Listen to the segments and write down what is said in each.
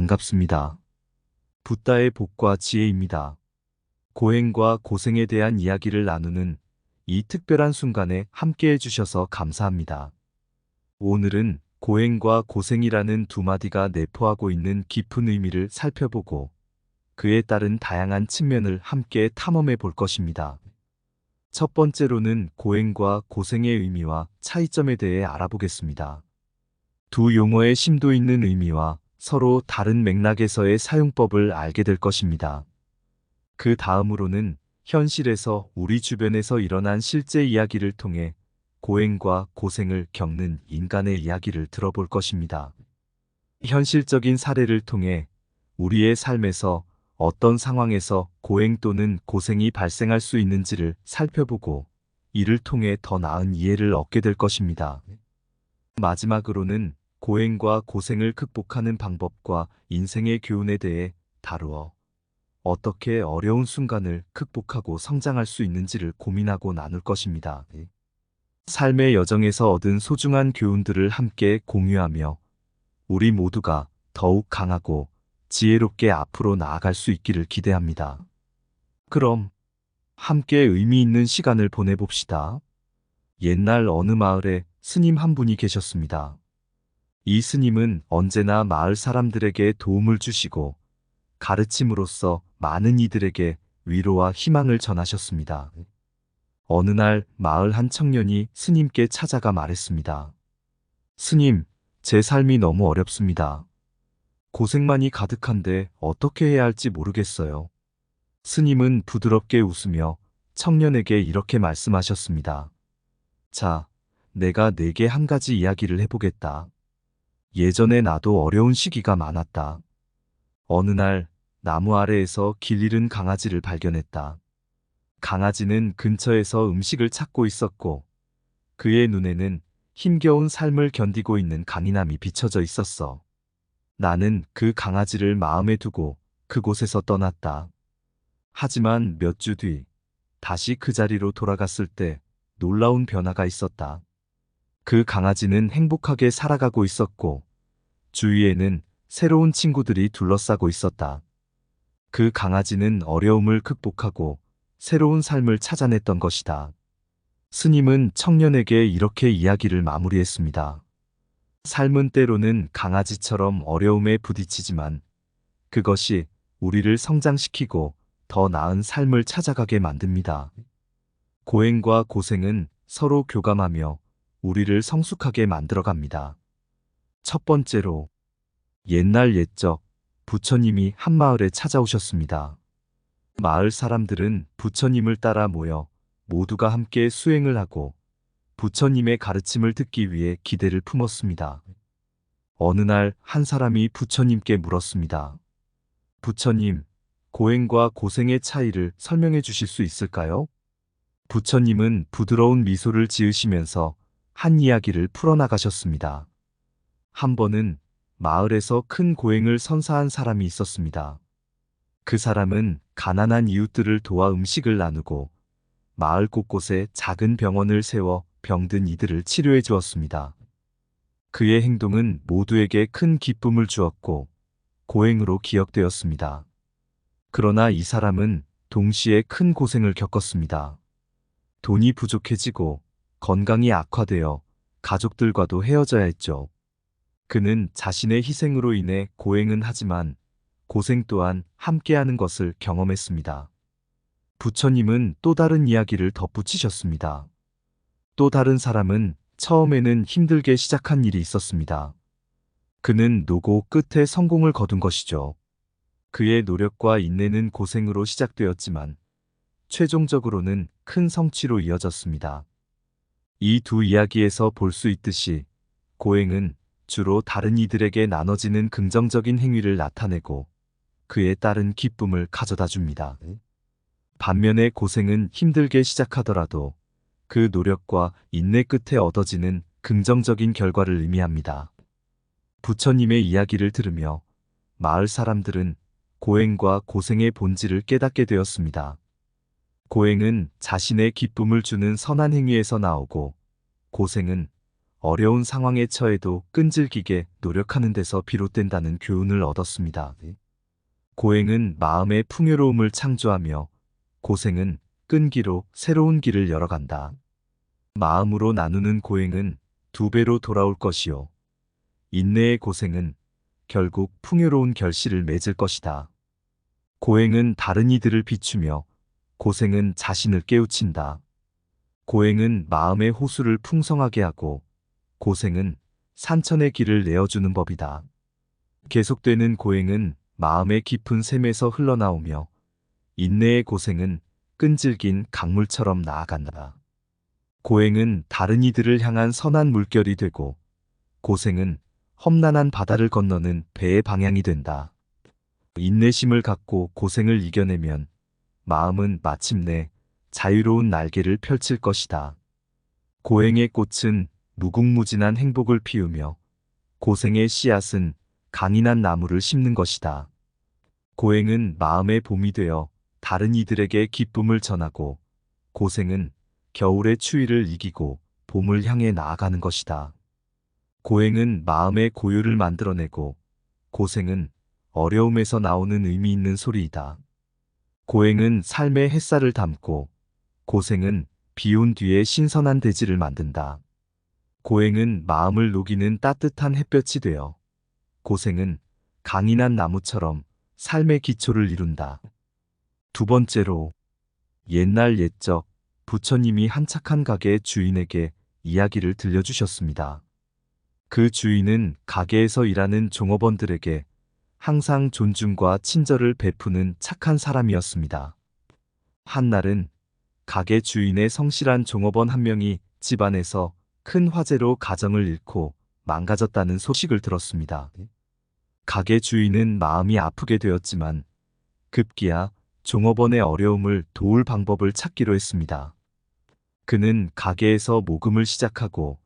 반갑습니다. 붓다의 복과 지혜입니다. 고행과 고생에 대한 이야기를 나누는 이 특별한 순간에 함께 해주셔서 감사합니다. 오늘은 고행과 고생이라는 두 마디가 내포하고 있는 깊은 의미를 살펴보고 그에 따른 다양한 측면을 함께 탐험해 볼 것입니다. 첫 번째로는 고행과 고생의 의미와 차이점에 대해 알아보겠습니다. 두 용어의 심도 있는 의미와 서로 다른 맥락에서의 사용법을 알게 될 것입니다. 그 다음으로는 현실에서 우리 주변에서 일어난 실제 이야기를 통해 고행과 고생을 겪는 인간의 이야기를 들어볼 것입니다. 현실적인 사례를 통해 우리의 삶에서 어떤 상황에서 고행 또는 고생이 발생할 수 있는지를 살펴보고 이를 통해 더 나은 이해를 얻게 될 것입니다. 마지막으로는 고행과 고생을 극복하는 방법과 인생의 교훈에 대해 다루어 어떻게 어려운 순간을 극복하고 성장할 수 있는지를 고민하고 나눌 것입니다. 삶의 여정에서 얻은 소중한 교훈들을 함께 공유하며 우리 모두가 더욱 강하고 지혜롭게 앞으로 나아갈 수 있기를 기대합니다. 그럼 함께 의미 있는 시간을 보내봅시다. 옛날 어느 마을에 스님 한 분이 계셨습니다. 이 스님은 언제나 마을 사람들에게 도움을 주시고 가르침으로써 많은 이들에게 위로와 희망을 전하셨습니다. 어느 날 마을 한 청년이 스님께 찾아가 말했습니다. 스님, 제 삶이 너무 어렵습니다. 고생만이 가득한데 어떻게 해야 할지 모르겠어요. 스님은 부드럽게 웃으며 청년에게 이렇게 말씀하셨습니다. 자, 내가 내게 한 가지 이야기를 해보겠다. 예전에 나도 어려운 시기가 많았다. 어느 날 나무 아래에서 길 잃은 강아지를 발견했다. 강아지는 근처에서 음식을 찾고 있었고 그의 눈에는 힘겨운 삶을 견디고 있는 강인함이 비춰져 있었어. 나는 그 강아지를 마음에 두고 그곳에서 떠났다. 하지만 몇 주 뒤 다시 그 자리로 돌아갔을 때 놀라운 변화가 있었다. 그 강아지는 행복하게 살아가고 있었고 주위에는 새로운 친구들이 둘러싸고 있었다. 그 강아지는 어려움을 극복하고 새로운 삶을 찾아냈던 것이다. 스님은 청년에게 이렇게 이야기를 마무리했습니다. 삶은 때로는 강아지처럼 어려움에 부딪히지만 그것이 우리를 성장시키고 더 나은 삶을 찾아가게 만듭니다. 고행과 고생은 서로 교감하며 우리를 성숙하게 만들어갑니다. 첫 번째로 옛날 옛적 부처님이 한 마을에 찾아오셨습니다. 마을 사람들은 부처님을 따라 모여 모두가 함께 수행을 하고 부처님의 가르침을 듣기 위해 기대를 품었습니다. 어느 날 한 사람이 부처님께 물었습니다. 부처님, 고행과 고생의 차이를 설명해 주실 수 있을까요? 부처님은 부드러운 미소를 지으시면서 한 이야기를 풀어나가셨습니다. 한 번은 마을에서 큰 고행을 선사한 사람이 있었습니다. 그 사람은 가난한 이웃들을 도와 음식을 나누고 마을 곳곳에 작은 병원을 세워 병든 이들을 치료해 주었습니다. 그의 행동은 모두에게 큰 기쁨을 주었고 고행으로 기억되었습니다. 그러나 이 사람은 동시에 큰 고생을 겪었습니다. 돈이 부족해지고 건강이 악화되어 가족들과도 헤어져야 했죠. 그는 자신의 희생으로 인해 고행은 하지만 고생 또한 함께하는 것을 경험했습니다. 부처님은 또 다른 이야기를 덧붙이셨습니다. 또 다른 사람은 처음에는 힘들게 시작한 일이 있었습니다. 그는 노고 끝에 성공을 거둔 것이죠. 그의 노력과 인내는 고생으로 시작되었지만 최종적으로는 큰 성취로 이어졌습니다. 이 두 이야기에서 볼 수 있듯이 고행은 주로 다른 이들에게 나눠지는 긍정적인 행위를 나타내고 그에 따른 기쁨을 가져다 줍니다. 반면에 고생은 힘들게 시작하더라도 그 노력과 인내 끝에 얻어지는 긍정적인 결과를 의미합니다. 부처님의 이야기를 들으며 마을 사람들은 고행과 고생의 본질을 깨닫게 되었습니다. 고행은 자신의 기쁨을 주는 선한 행위에서 나오고 고생은 어려운 상황에 처해도 끈질기게 노력하는 데서 비롯된다는 교훈을 얻었습니다. 고행은 마음의 풍요로움을 창조하며 고생은 끈기로 새로운 길을 열어간다. 마음으로 나누는 고행은 두 배로 돌아올 것이요. 인내의 고생은 결국 풍요로운 결실을 맺을 것이다. 고행은 다른 이들을 비추며 고생은 자신을 깨우친다. 고행은 마음의 호수를 풍성하게 하고 고생은 산천의 길을 내어주는 법이다. 계속되는 고행은 마음의 깊은 샘에서 흘러나오며 인내의 고생은 끈질긴 강물처럼 나아간다. 고행은 다른 이들을 향한 선한 물결이 되고 고생은 험난한 바다를 건너는 배의 방향이 된다. 인내심을 갖고 고생을 이겨내면 마음은 마침내 자유로운 날개를 펼칠 것이다. 고행의 꽃은 무궁무진한 행복을 피우며 고생의 씨앗은 강인한 나무를 심는 것이다. 고행은 마음의 봄이 되어 다른 이들에게 기쁨을 전하고 고생은 겨울의 추위를 이기고 봄을 향해 나아가는 것이다. 고행은 마음의 고요를 만들어내고 고생은 어려움에서 나오는 의미 있는 소리이다. 고행은 삶의 햇살을 담고 고생은 비온 뒤에 신선한 대지를 만든다. 고행은 마음을 녹이는 따뜻한 햇볕이 되어 고생은 강인한 나무처럼 삶의 기초를 이룬다. 두 번째로 옛날 옛적 부처님이 한 착한 가게의 주인에게 이야기를 들려주셨습니다. 그 주인은 가게에서 일하는 종업원들에게 항상 존중과 친절을 베푸는 착한 사람이었습니다. 한날은 가게 주인의 성실한 종업원 한 명이 집안에서 큰 화재로 가정을 잃고 망가졌다는 소식을 들었습니다. 가게 주인은 마음이 아프게 되었지만 급기야 종업원의 어려움을 도울 방법을 찾기로 했습니다. 그는 가게에서 모금을 시작하고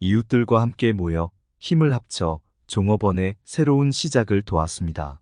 이웃들과 함께 모여 힘을 합쳐 종업원의 새로운 시작을 도왔습니다.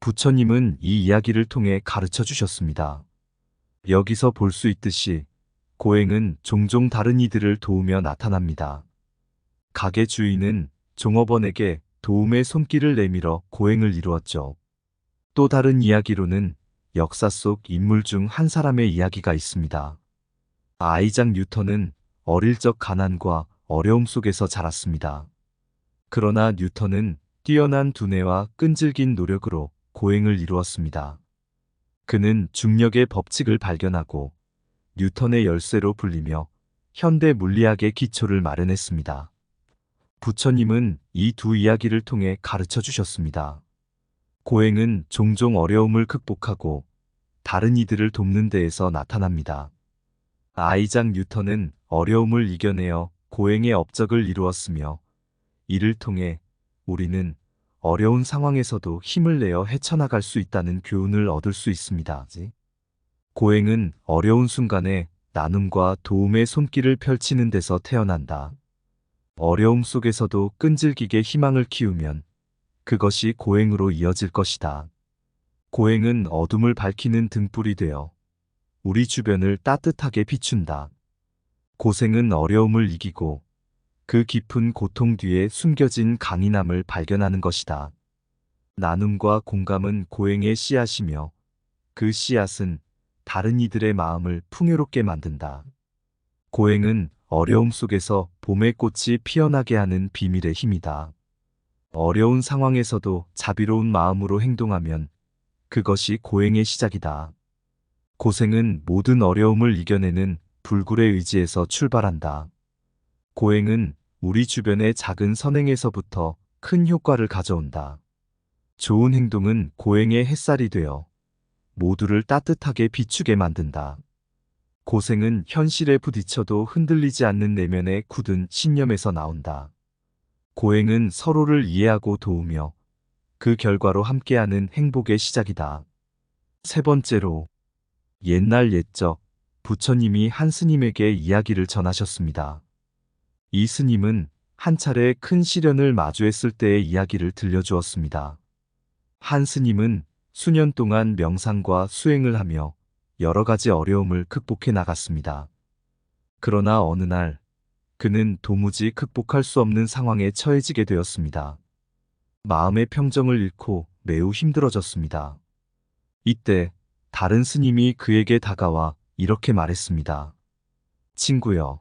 부처님은 이 이야기를 통해 가르쳐 주셨습니다. 여기서 볼 수 있듯이 고행은 종종 다른 이들을 도우며 나타납니다. 가게 주인은 종업원에게 도움의 손길을 내밀어 고행을 이루었죠. 또 다른 이야기로는 역사 속 인물 중 한 사람의 이야기가 있습니다. 아이작 뉴턴은 어릴 적 가난과 어려움 속에서 자랐습니다. 그러나 뉴턴은 뛰어난 두뇌와 끈질긴 노력으로 고행을 이루었습니다. 그는 중력의 법칙을 발견하고 뉴턴의 열쇠로 불리며 현대 물리학의 기초를 마련했습니다. 부처님은 이 두 이야기를 통해 가르쳐 주셨습니다. 고행은 종종 어려움을 극복하고 다른 이들을 돕는 데에서 나타납니다. 아이작 뉴턴은 어려움을 이겨내어 고행의 업적을 이루었으며 이를 통해 우리는 어려운 상황에서도 힘을 내어 헤쳐나갈 수 있다는 교훈을 얻을 수 있습니다. 고행은 어려운 순간에 나눔과 도움의 손길을 펼치는 데서 태어난다. 어려움 속에서도 끈질기게 희망을 키우면 그것이 고행으로 이어질 것이다. 고행은 어둠을 밝히는 등불이 되어 우리 주변을 따뜻하게 비춘다. 고생은 어려움을 이기고 그 깊은 고통 뒤에 숨겨진 강인함을 발견하는 것이다. 나눔과 공감은 고행의 씨앗이며 그 씨앗은 다른 이들의 마음을 풍요롭게 만든다. 고행은 어려움 속에서 봄의 꽃이 피어나게 하는 비밀의 힘이다. 어려운 상황에서도 자비로운 마음으로 행동하면 그것이 고행의 시작이다. 고생은 모든 어려움을 이겨내는 불굴의 의지에서 출발한다. 고행은 우리 주변의 작은 선행에서부터 큰 효과를 가져온다. 좋은 행동은 고행의 햇살이 되어 모두를 따뜻하게 비추게 만든다. 고생은 현실에 부딪혀도 흔들리지 않는 내면의 굳은 신념에서 나온다. 고행은 서로를 이해하고 도우며 그 결과로 함께하는 행복의 시작이다. 세 번째로 옛날 옛적 부처님이 한 스님에게 이야기를 전하셨습니다. 이 스님은 한 차례 큰 시련을 마주했을 때의 이야기를 들려주었습니다. 한 스님은 수년 동안 명상과 수행을 하며 여러 가지 어려움을 극복해 나갔습니다. 그러나 어느 날 그는 도무지 극복할 수 없는 상황에 처해지게 되었습니다. 마음의 평정을 잃고 매우 힘들어졌습니다. 이때 다른 스님이 그에게 다가와 이렇게 말했습니다. 친구여,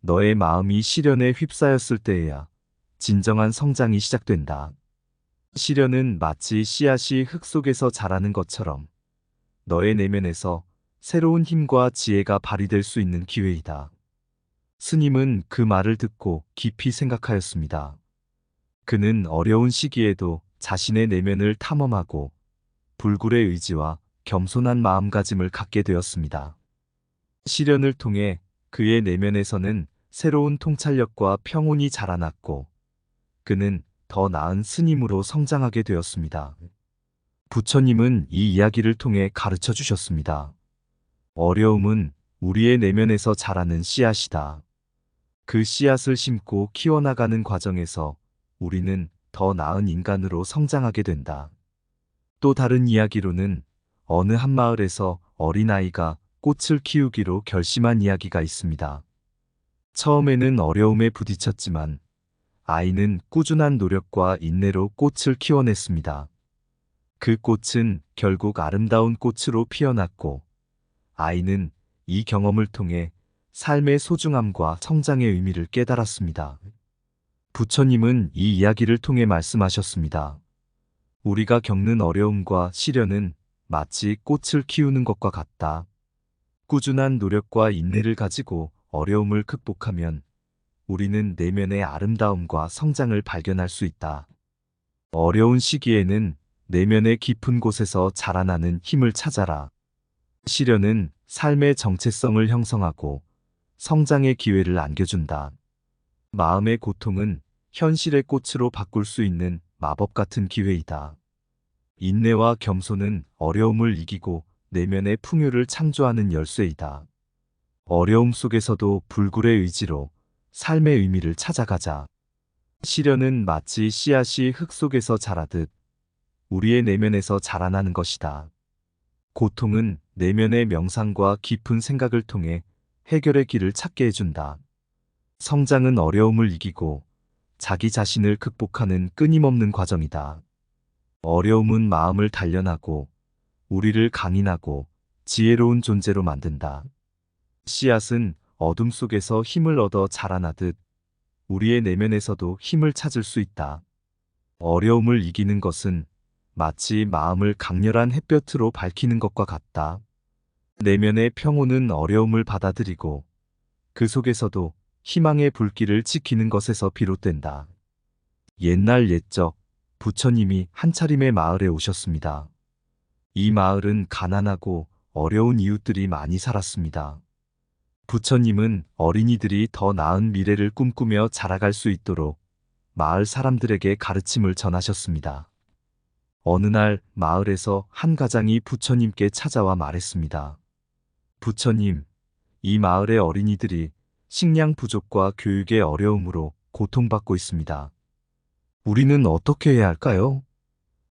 너의 마음이 시련에 휩싸였을 때에야 진정한 성장이 시작된다. 시련은 마치 씨앗이 흙 속에서 자라는 것처럼 너의 내면에서 새로운 힘과 지혜가 발휘될 수 있는 기회이다. 스님은 그 말을 듣고 깊이 생각하였습니다. 그는 어려운 시기에도 자신의 내면을 탐험하고 불굴의 의지와 겸손한 마음가짐을 갖게 되었습니다. 시련을 통해 그의 내면에서는 새로운 통찰력과 평온이 자라났고 그는 더 나은 스님으로 성장하게 되었습니다. 부처님은 이 이야기를 통해 가르쳐 주셨습니다. 어려움은 우리의 내면에서 자라는 씨앗이다. 그 씨앗을 심고 키워나가는 과정에서 우리는 더 나은 인간으로 성장하게 된다. 또 다른 이야기로는 어느 한 마을에서 어린아이가 꽃을 키우기로 결심한 이야기가 있습니다. 처음에는 어려움에 부딪혔지만 아이는 꾸준한 노력과 인내로 꽃을 키워냈습니다. 그 꽃은 결국 아름다운 꽃으로 피어났고 아이는 이 경험을 통해 삶의 소중함과 성장의 의미를 깨달았습니다. 부처님은 이 이야기를 통해 말씀하셨습니다. 우리가 겪는 어려움과 시련은 마치 꽃을 키우는 것과 같다. 꾸준한 노력과 인내를 가지고 어려움을 극복하면 우리는 내면의 아름다움과 성장을 발견할 수 있다. 어려운 시기에는 내면의 깊은 곳에서 자라나는 힘을 찾아라. 시련은 삶의 정체성을 형성하고 성장의 기회를 안겨준다. 마음의 고통은 현실의 꽃으로 바꿀 수 있는 마법 같은 기회이다. 인내와 겸손은 어려움을 이기고 내면의 풍요를 창조하는 열쇠이다. 어려움 속에서도 불굴의 의지로 삶의 의미를 찾아가자. 시련은 마치 씨앗이 흙 속에서 자라듯 우리의 내면에서 자라나는 것이다. 고통은 내면의 명상과 깊은 생각을 통해 해결의 길을 찾게 해준다. 성장은 어려움을 이기고 자기 자신을 극복하는 끊임없는 과정이다. 어려움은 마음을 단련하고 우리를 강인하고 지혜로운 존재로 만든다. 씨앗은 어둠 속에서 힘을 얻어 자라나듯 우리의 내면에서도 힘을 찾을 수 있다. 어려움을 이기는 것은 마치 마음을 강렬한 햇볕으로 밝히는 것과 같다. 내면의 평온은 어려움을 받아들이고 그 속에서도 희망의 불길을 지키는 것에서 비롯된다. 옛날 옛적 부처님이 한 차림의 마을에 오셨습니다. 이 마을은 가난하고 어려운 이웃들이 많이 살았습니다. 부처님은 어린이들이 더 나은 미래를 꿈꾸며 자라갈 수 있도록 마을 사람들에게 가르침을 전하셨습니다. 어느 날 마을에서 한 가장이 부처님께 찾아와 말했습니다. 부처님, 이 마을의 어린이들이 식량 부족과 교육의 어려움으로 고통받고 있습니다. 우리는 어떻게 해야 할까요?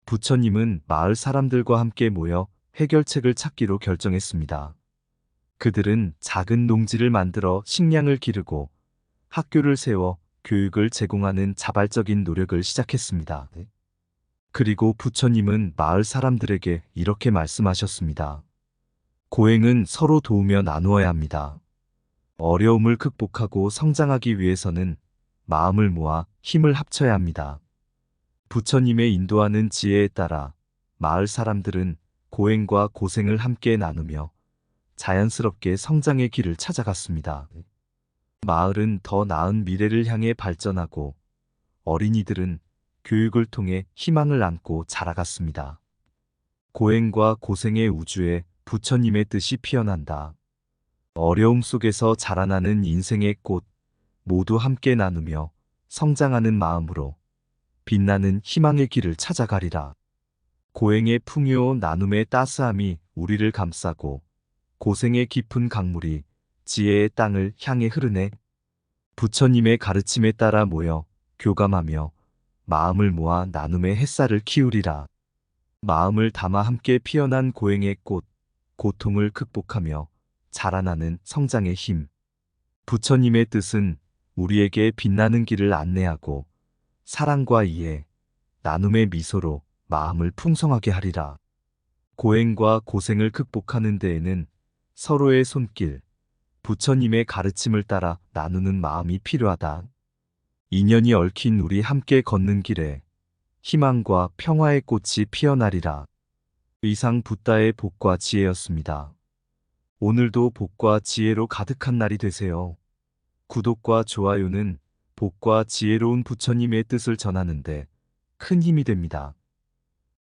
부처님은 마을 사람들과 함께 모여 해결책을 찾기로 결정했습니다. 그들은 작은 농지를 만들어 식량을 기르고 학교를 세워 교육을 제공하는 자발적인 노력을 시작했습니다. 그리고 부처님은 마을 사람들에게 이렇게 말씀하셨습니다. 고행은 서로 도우며 나누어야 합니다. 어려움을 극복하고 성장하기 위해서는 마음을 모아 힘을 합쳐야 합니다. 부처님의 인도하는 지혜에 따라 마을 사람들은 고행과 고생을 함께 나누며 자연스럽게 성장의 길을 찾아갔습니다. 마을은 더 나은 미래를 향해 발전하고 어린이들은 교육을 통해 희망을 안고 자라갔습니다. 고행과 고생의 우주에 부처님의 뜻이 피어난다. 어려움 속에서 자라나는 인생의 꽃 모두 함께 나누며 성장하는 마음으로 빛나는 희망의 길을 찾아가리라. 고행의 풍요 나눔의 따스함이 우리를 감싸고 고생의 깊은 강물이 지혜의 땅을 향해 흐르네. 부처님의 가르침에 따라 모여 교감하며 마음을 모아 나눔의 햇살을 키우리라. 마음을 담아 함께 피어난 고행의 꽃, 고통을 극복하며 자라나는 성장의 힘. 부처님의 뜻은 우리에게 빛나는 길을 안내하고 사랑과 이해, 나눔의 미소로 마음을 풍성하게 하리라. 고행과 고생을 극복하는 데에는 서로의 손길, 부처님의 가르침을 따라 나누는 마음이 필요하다. 인연이 얽힌 우리 함께 걷는 길에 희망과 평화의 꽃이 피어나리라. 이상 붓다의 복과 지혜였습니다. 오늘도 복과 지혜로 가득한 날이 되세요. 구독과 좋아요는 복과 지혜로운 부처님의 뜻을 전하는데 큰 힘이 됩니다.